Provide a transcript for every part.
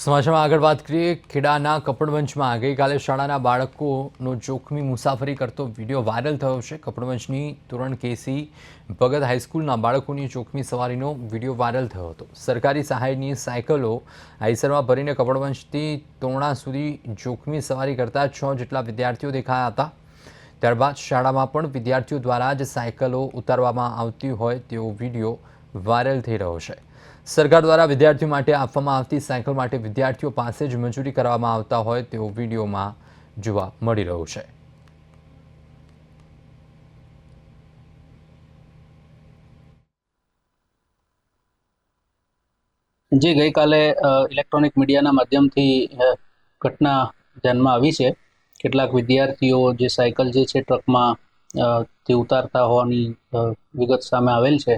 સમાચારમાં આગળ વાત કરીએ. ખેડાના કપડવંજમાં ગઈકાલે શાળાના બાળકોનો જોખમી મુસાફરી કરતો વીડિયો વાયરલ થયો છે. કપડવંજની તોરણ કેસી ભગત હાઈસ્કૂલના બાળકોની જોખમી સવારીનો વીડિયો વાયરલ થયો હતો. સરકારી સહાયની સાયકલો આઈસરમાં ભરીને કપડવંજથી તોરણા સુધી જોખમી સવારી કરતા છ જેટલા વિદ્યાર્થીઓ દેખાયા હતા. ત્યારબાદ શાળામાં પણ વિદ્યાર્થીઓ દ્વારા જ સાયકલો ઉતારવામાં આવતી હોય તેવો વીડિયો વાયરલ થઈ રહ્યો છે. સરકાર દ્વારા વિદ્યાર્થીઓ માટે આપવામાં આવતી સાયકલ માટે વિદ્યાર્થીઓ પાસે જ મંજૂરી કરવામાં આવતા હોય તેવો વિડીયોમાં જોવા મળી રહ્યો છે. જે ગઈકાલે ઇલેક્ટ્રોનિક મીડિયાના માધ્યમથી ઘટના ધ્યાનમાં આવી છે. કેટલાક વિદ્યાર્થીઓ જે સાયકલ જે છે ટ્રકમાં થી ઉતારતા હોવાની વિગત સામે આવેલ છે.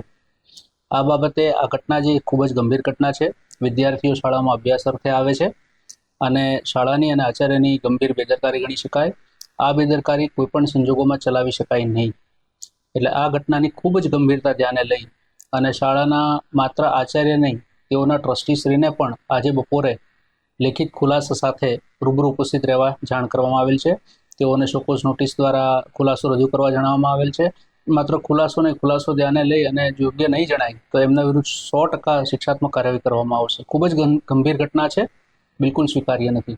આ બાબતે આ ઘટના જે ખૂબ જ ગંભીર ઘટના છે. વિદ્યાર્થીઓ શાળામાં અભ્યાસ અર્થે આવે છે અને શાળાની અને આચાર્યની ગંભીર બેદરકારી ગણી શકાય. આ બેદરકારી કોઈપણ સંજોગોમાં ચલાવી શકાય નહીં. એટલે આ ઘટનાની ખૂબ જ ગંભીરતા ધ્યાને લઈ અને શાળાના માત્ર આચાર્ય નહીં, તેઓના ટ્રસ્ટીશ્રીને પણ આજે બપોરે લેખિત ખુલાસા સાથે રૂબરૂ ઉપસ્થિત રહેવા જાણ કરવામાં આવેલ છે. તેઓને શોકોસ નોટિસ દ્વારા ખુલાસો રજૂ કરવા જણાવવામાં આવેલ છે. માત્ર ખુલાસો નહીં, ખુલાસો ધ્યાને લઈ અને યોગ્ય નહીં જણાય, તો એમના વિરુદ્ધ સો ટકા શિક્ષાત્મક કાર્યવાહી કરવામાં આવશે. ખૂબ જ ગંભીર ઘટના છે. બિલકુલ સ્વીકાર્ય નથી.